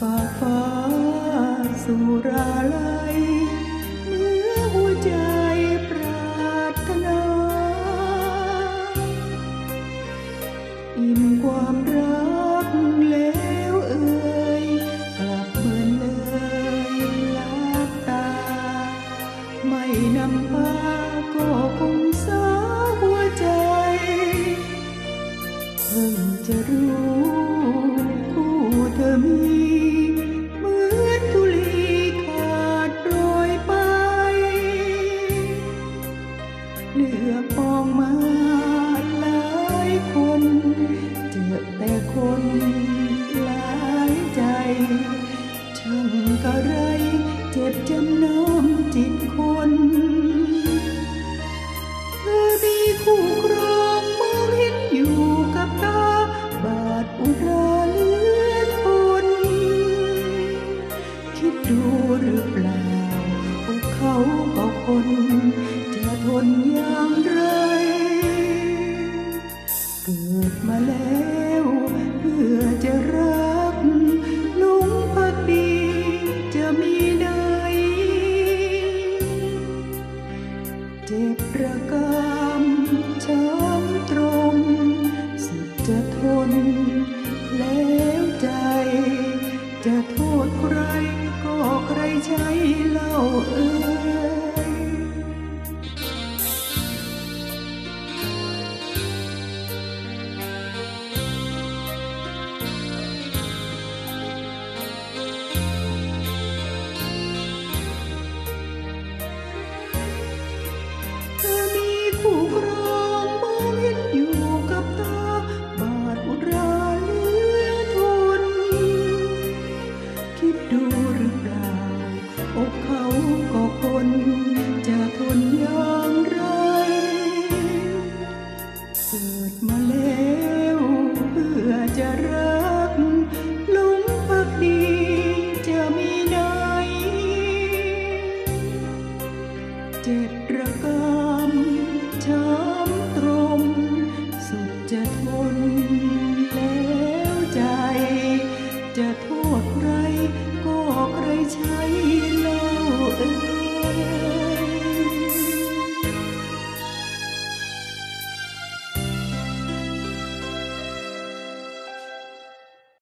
ฝากฟ้าสุราลัยเนื้อหัวใจปรารถนา อิ่มความรักแล้วเอ่ยกลับเหมือนเลยลับตา ไม่นำพาก็คงสาหัวใจ เพิ่งจะรู้างกะไร เจ็บจำน้ำจิตคน เธอมีคู่ครองมองเห็นอยู่กับตา บาดอุราเหลือทนคิดดูหรือเปล่าว่าเขาก็คนจะทนย่าง ถูกรางมองเห็นอยู่กับตา บาทอุราเลือทน คิดดูหรือเปล่า อกเขาก็คน จะทนย่งไร เกิดมาแล้วเพื่อจะรักหลงพักดีจะมีไหเจ็บระกา to